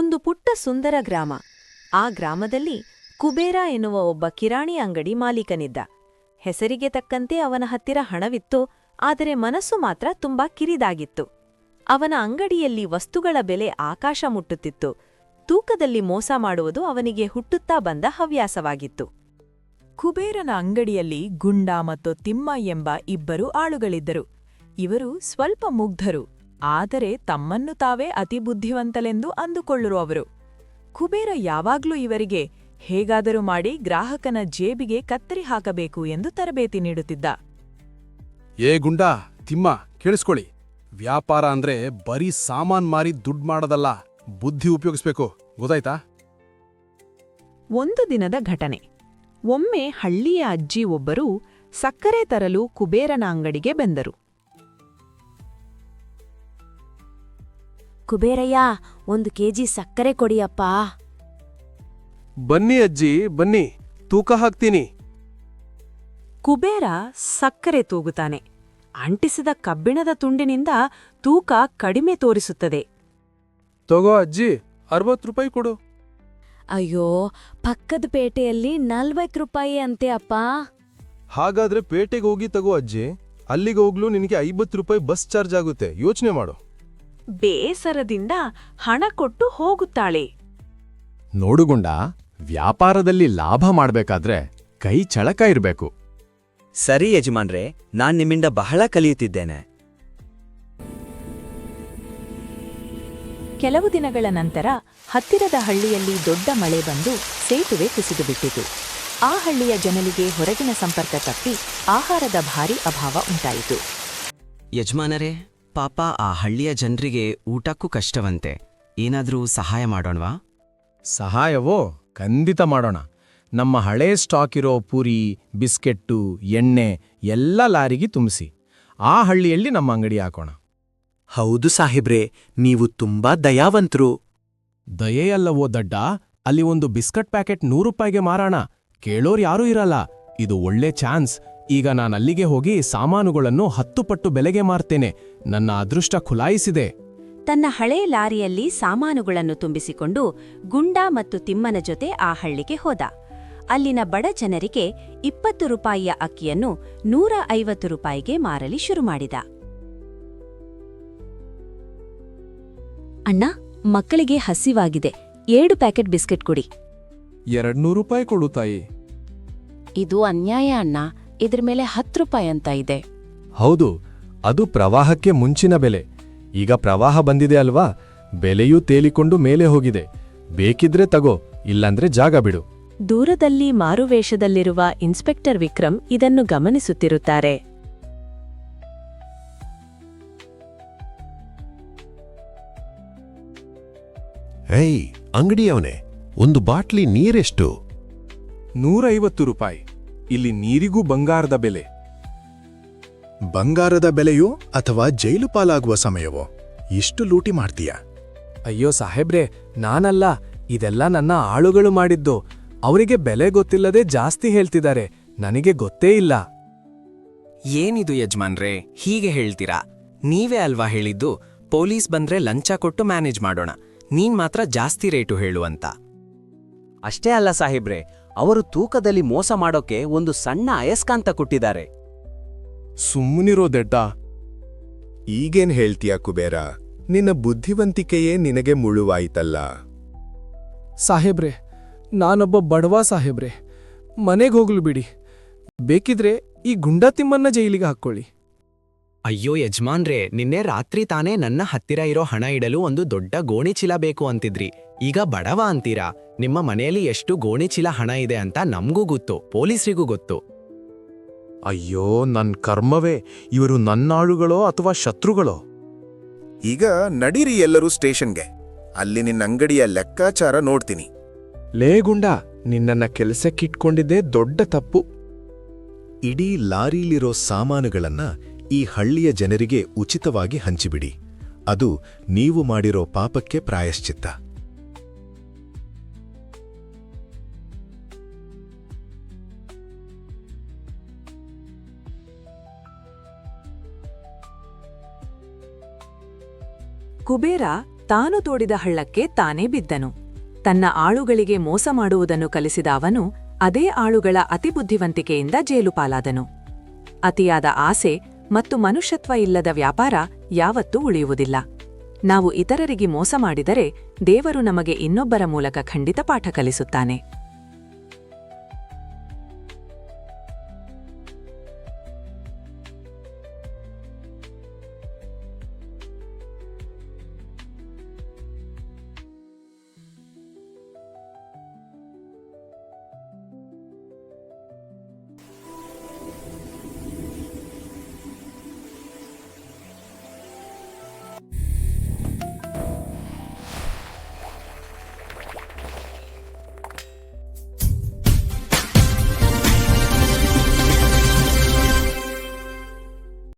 ಒಂದು ಪುಟ್ಟ ಸುಂದರ ಗ್ರಾಮ. ಆ ಗ್ರಾಮದಲ್ಲಿ ಕುಬೇರ ಎನ್ನುವ ಒಬ್ಬ ಕಿರಾಣಿ ಅಂಗಡಿ ಮಾಲೀಕನಿದ್ದ. ಹೆಸರಿಗೆ ತಕ್ಕಂತೆ ಅವನ ಹತ್ತಿರ ಹಣವಿತ್ತು, ಆದರೆ ಮನಸ್ಸು ಮಾತ್ರ ತುಂಬಾ ಕಿರಿದಾಗಿತ್ತು. ಅವನ ಅಂಗಡಿಯಲ್ಲಿ ವಸ್ತುಗಳ ಬೆಲೆ ಆಕಾಶ ಮುಟ್ಟುತ್ತಿತ್ತು. ತೂಕದಲ್ಲಿ ಮೋಸ ಮಾಡುವುದು ಅವನಿಗೆ ಹುಟ್ಟುತ್ತಾ ಬಂದ ಹವ್ಯಾಸವಾಗಿತ್ತು. ಕುಬೇರನ ಅಂಗಡಿಯಲ್ಲಿ ಗುಂಡ ಮತ್ತು ತಿಮ್ಮ ಎಂಬ ಇಬ್ಬರು ಆಳುಗಳಿದ್ದರು. ಇವರು ಸ್ವಲ್ಪ ಮುಗ್ಧರು. ಆದರೆ ತಮ್ಮನ್ನು ತಾವೇ ಅತಿ ಬುದ್ಧಿವಂತಲೆಂದು ಅಂದುಕೊಳ್ಳುವವರು. ಕುಬೇರ ಯಾವಾಗ್ಲೂ ಇವರಿಗೆ ಹೇಗಾದರೂ ಮಾಡಿ ಗ್ರಾಹಕನ ಜೇಬಿಗೆ ಕತ್ತರಿ ಹಾಕಬೇಕು ಎಂದು ತರಬೇತಿ ನೀಡುತ್ತಿದ್ದ. ಏ ಗುಂಡಾ ತಿಮ್ಮ ಕೇಳಿಸ್ಕೊಳ್ಳಿ. ವ್ಯಾಪಾರ ಅಂದ್ರೆ ಬರೀ ಸಾಮಾನ್ ಮಾರಿ ದುಡ್ಡು ಮಾಡೋದಲ್ಲ ಬುದ್ಧಿ ಉಪಯೋಗಿಸ್ಬೇಕು ಗೊತ್ತಾಯ್ತಾ? ಒಂದು ದಿನದ ಘಟನೆ. ಒಮ್ಮೆ ಹಳ್ಳಿಯ ಅಜ್ಜಿ ಒಬ್ಬರು ಸಕ್ಕರೆ ತರಲು ಕುಬೇರನ ಅಂಗಡಿಗೆ ಬಂದರು. ಕುಬೇರಯ್ಯ ಒಂದು ಕೆಜಿ ಸಕ್ಕರೆ ಕೊಡಿಯಪ್ಪ. ಬನ್ನಿ ಅಜ್ಜಿ ಬನ್ನಿ ತೂಕ ಹಾಕ್ತೀನಿ. ಕುಬೇರ ಸಕ್ಕರೆ ತೂಗುತ್ತಾನೆ. ಅಂಟಿಸಿದ ಕಬ್ಬಿಣದ ತುಂಡಿನಿಂದ ತೂಕ ಕಡಿಮೆ ತೋರಿಸುತ್ತದೆ. ತಗೋ ಅಜ್ಜಿ ಅರವತ್ತು ರೂಪಾಯಿ ಕೊಡು. ಅಯ್ಯೋ ಪಕ್ಕದ ಪೇಟೆಯಲ್ಲಿ ನಲ್ವತ್ತು ರೂಪಾಯಿ ಅಂತೆ ಅಪ್ಪ. ಹಾಗಾದ್ರೆ ಪೇಟೆಗೆ ಹೋಗಿ ತಗೋ ಅಜ್ಜಿ. ಅಲ್ಲಿಗೆ ಹೋಗ್ಲು ನಿನಗೆ ಐವತ್ತು ರೂಪಾಯಿ ಬಸ್ ಚಾರ್ಜ್ ಆಗುತ್ತೆ. ಯೋಚನೆ ಮಾಡು. ಬೇಸರದಿಂದ ಹಣ ಕೊಟ್ಟು ಹೋಗುತ್ತಾಳೆ. ನೋಡುಗುಂಡ ವ್ಯಾಪಾರದಲ್ಲಿ ಲಾಭ ಮಾಡಬೇಕಾದ್ರೆ ಕೈ ಚಳಕ ಇರಬೇಕು. ಸರಿ ಯಜಮಾನ್ರೆ ನಾನ್ ನಿಮ್ಮಿಂದ ಬಹಳ ಕಲಿಯುತ್ತಿದ್ದೇನೆ. ಕೆಲವು ದಿನಗಳ ನಂತರ ಹತ್ತಿರದ ಹಳ್ಳಿಯಲ್ಲಿ ದೊಡ್ಡ ಮಳೆ ಬಂದು ಸೇತುವೆ ಕುಸಿದುಬಿಟ್ಟಿತು ಆ ಹಳ್ಳಿಯ ಜನರಿಗೆ ಹೊರಗಿನ ಸಂಪರ್ಕ ತಪ್ಪಿ ಆಹಾರದ ಭಾರಿ ಅಭಾವ ಉಂಟಾಯಿತು. ಯಜಮಾನರೇ ಪಾಪ ಆ ಹಳ್ಳಿಯ ಜನರಿಗೆ ಊಟಕ್ಕೂ ಕಷ್ಟವಂತೆ. ಏನಾದರೂ ಸಹಾಯ ಮಾಡೋಣವಾ? ಸಹಾಯವೋ? ಖಂಡಿತ ಮಾಡೋಣ. ನಮ್ಮ ಹಳೇ ಸ್ಟಾಕ್ ಇರೋ ಪೂರಿ ಬಿಸ್ಕೆಟ್ಟು ಎಣ್ಣೆ ಎಲ್ಲ ಲಾರಿಗೆ ತುಂಬಿಸಿ. ಆ ಹಳ್ಳಿಯಲ್ಲಿ ನಮ್ಮ ಅಂಗಡಿ ಹಾಕೋಣ. ಹೌದು ಸಾಹೇಬ್ರೆ ನೀವು ತುಂಬಾ ದಯಾವಂತರು. ದಯೆಯಲ್ಲವೋ ದಡ್ಡ ಅಲ್ಲಿ ಒಂದು ಬಿಸ್ಕಟ್ ಪ್ಯಾಕೆಟ್ ನೂರು ರೂಪಾಯಿಗೆ ಮಾರಾಣ. ಕೇಳೋರ್ ಯಾರೂ ಇರಲ್ಲ. ಇದು ಒಳ್ಳೆ ಚಾನ್ಸ್. ಈಗ ನಾನು ಅಲ್ಲಿಗೆ ಹೋಗಿ ಸಾಮಾನುಗಳನ್ನು ಹತ್ತು ಪಟ್ಟು ಬೆಲೆಗೆ ಮಾರ್ತೇನೆ. ನನ್ನ ಅದೃಷ್ಟ ಖುಲಾಯಿಸಿದೆ. ತನ್ನ ಹಳೆ ಲಾರಿಯಲ್ಲಿ ಸಾಮಾನುಗಳನ್ನು ತುಂಬಿಸಿಕೊಂಡು ಗುಂಡ ಮತ್ತು ತಿಮ್ಮನ ಜೊತೆ ಆ ಹಳ್ಳಿಗೆ ಹೋದ. ಅಲ್ಲಿನ ಬಡ ಜನರಿಗೆ ಇಪ್ಪತ್ತು ರೂಪಾಯಿಯ ಅಕ್ಕಿಯನ್ನು ನೂರ ಐವತ್ತು ರೂಪಾಯಿಗೆ ಮಾರಲಿ ಶುರು ಮಾಡಿದ. ಅಣ್ಣ ಮಕ್ಕಳಿಗೆ ಹಸಿವಾಗಿದೆ. ಏಳು ಪ್ಯಾಕೆಟ್ ಬಿಸ್ಕೆಟ್ ಕೊಡಿ. ಎರಡ್ನೂರು ರೂಪಾಯಿ ಕೊಡು ತಾಯಿ. ಇದು ಅನ್ಯಾಯ ಅಣ್ಣ. ಇದ್ರ ಮೇಲೆ ಹತ್ತು ರೂಪಾಯಿ ಅಂತ ಇದೆ. ಹೌದು ಅದು ಪ್ರವಾಹಕ್ಕೆ ಮುಂಚಿನ ಬೆಲೆ. ಈಗ ಪ್ರವಾಹ ಬಂದಿದೆ ಅಲ್ವಾ? ಬೆಲೆಯೂ ತೇಲಿಕೊಂಡು ಮೇಲೆ ಹೋಗಿದೆ. ಬೇಕಿದ್ರೆ ತಗೋ ಇಲ್ಲಂದ್ರೆ ಜಾಗ ಬಿಡು. ದೂರದಲ್ಲಿ ಮಾರುವೇಷದಲ್ಲಿರುವ ಇನ್ಸ್ಪೆಕ್ಟರ್ ವಿಕ್ರಮ್ ಇದನ್ನು ಗಮನಿಸುತ್ತಿರುತ್ತಾರೆ. ಏಯ್ ಅಂಗಡಿಯವನೇ ಒಂದು ಬಾಟ್ಲಿ ನೀರೆಷ್ಟು? ನೂರೈವತ್ತು ರೂಪಾಯಿ. ಇಲ್ಲಿ ನೀರಿಗೂ ಬಂಗಾರದ ಬೆಲೆ. ಬಂಗಾರದ ಬೆಲೆಯೋ ಅಥವಾ ಜೈಲು ಪಾಲಾಗುವ ಸಮಯವೋ? ಇಷ್ಟು ಲೂಟಿ ಮಾಡ್ತೀಯ? ಅಯ್ಯೋ ಸಾಹೇಬ್ರೆ ನಾನಲ್ಲ. ಇದೆಲ್ಲ ನನ್ನ ಆಳುಗಳು ಮಾಡಿದ್ದು. ಅವರಿಗೆ ಬೆಲೆ ಗೊತ್ತಿಲ್ಲದೆ ಜಾಸ್ತಿ ಹೇಳ್ತಿದ್ದಾರೆ. ನನಗೆ ಗೊತ್ತೇ ಇಲ್ಲ. ಏನಿದು ಯಜಮಾನ್ರೆ ಹೀಗೆ ಹೇಳ್ತೀರಾ? ನೀವೇ ಅಲ್ವಾ ಹೇಳಿದ್ದು? ಪೊಲೀಸ್ ಬಂದ್ರೆ ಲಂಚ ಕೊಟ್ಟು ಮ್ಯಾನೇಜ್ ಮಾಡೋಣ. ನೀನ್ ಮಾತ್ರ ಜಾಸ್ತಿ ರೇಟು ಹೇಳು ಅಂತ. ಅಷ್ಟೇ ಅಲ್ಲ ಸಾಹೇಬ್ರೆ. ಅವರು ತೂಕದಲ್ಲಿ ಮೋಸ ಮಾಡೋಕೆ ಒಂದು ಸಣ್ಣ ಅಯಸ್ಕಾಂತ ಕೊಟ್ಟಿದ್ದಾರೆ. ಸುಮ್ಮನಿರೋ ದಡ್ಡ. ಈಗೇನ್ ಹೇಳ್ತೀಯ ಕುಬೇರ? ನಿನ್ನ ಬುದ್ಧಿವಂತಿಕೆಯೇ ನಿನಗೆ ಮುಳುವಾಯಿತಲ್ಲ. ಸಾಹೇಬ್ರೆ ನಾನೊಬ್ಬ ಬಡವ ಸಾಹೇಬ್ರೆ. ಮನೆಗೆ ಹೋಗ್ಲು ಬಿಡಿ. ಬೇಕಿದ್ರೆ ಈ ಗುಂಡಾತಿಮ್ಮನ್ನ ಜೈಲಿಗೆ ಹಾಕ್ಕೊಳ್ಳಿ. ಅಯ್ಯೋ ಯಜಮಾನ್ರೇ ನಿನ್ನೆ ರಾತ್ರಿ ತಾನೇ ನನ್ನ ಹತ್ತಿರ ಇರೋ ಹಣ ಇಡಲು ಒಂದು ದೊಡ್ಡ ಗೋಣಿಚೀಲ ಬೇಕು ಅಂತಿದ್ರಿ. ಈಗ ಬಡವ ಅಂತೀರಾ? ನಿಮ್ಮ ಮನೆಯಲ್ಲಿ ಎಷ್ಟು ಗೋಣಿಚೀಲ ಹಣ ಇದೆ ಅಂತ ನಮಗೂ ಗೊತ್ತು ಪೊಲೀಸರಿಗೂ ಗೊತ್ತು. ಅಯ್ಯೋ ನನ್ ಕರ್ಮವೇ ಇವರು ನನ್ನಾಳುಗಳೋ ಅಥವಾ ಶತ್ರುಗಳೋ? ಈಗ ನಡೀರಿ ಎಲ್ಲರೂ ಸ್ಟೇಷನ್ಗೆ. ಅಲ್ಲಿ ನಿನ್ನ ಅಂಗಡಿಯ ಲೆಕ್ಕಾಚಾರ ನೋಡ್ತೀನಿ. ಲೇ ಗುಂಡ ನಿನ್ನನ್ನ ಕೆಲಸಕ್ಕಿಟ್ಕೊಂಡಿದ್ದೇ ದೊಡ್ಡ ತಪ್ಪು. ಇಡೀ ಲಾರಿಲಿರೋ ಸಾಮಾನುಗಳನ್ನ ಈ ಹಳ್ಳಿಯ ಜನರಿಗೆ ಉಚಿತವಾಗಿ ಹಂಚಿಬಿಡಿ. ಅದು ನೀವು ಮಾಡಿರೋ ಪಾಪಕ್ಕೆ ಪ್ರಾಯಶ್ಚಿತ್ತ. ಕುಬೇರ ತಾನು ತೋಡಿದ ಹಳ್ಳಕ್ಕೆ ತಾನೇ ಬಿದ್ದನು. ತನ್ನ ಆಳುಗಳಿಗೆ ಮೋಸ ಮಾಡುವುದನ್ನು ಕಲಿಸಿದ ಅವನು ಅದೇ ಆಳುಗಳ ಅತಿಬುದ್ಧಿವಂತಿಕೆಯಿಂದ ಜೇಲುಪಾಲಾದನು. ಅತಿಯಾದ ಆಸೆ ಮತ್ತು ಮನುಷ್ಯತ್ವ ಇಲ್ಲದ ವ್ಯಾಪಾರ ಯಾವತ್ತೂ ಉಳಿಯುವುದಿಲ್ಲ. ನಾವು ಇತರರಿಗೆ ಮೋಸ ಮಾಡಿದರೆ ದೇವರು ನಮಗೆ ಇನ್ನೊಬ್ಬರ ಮೂಲಕ ಖಂಡಿತ ಪಾಠ ಕಲಿಸುತ್ತಾನೆ.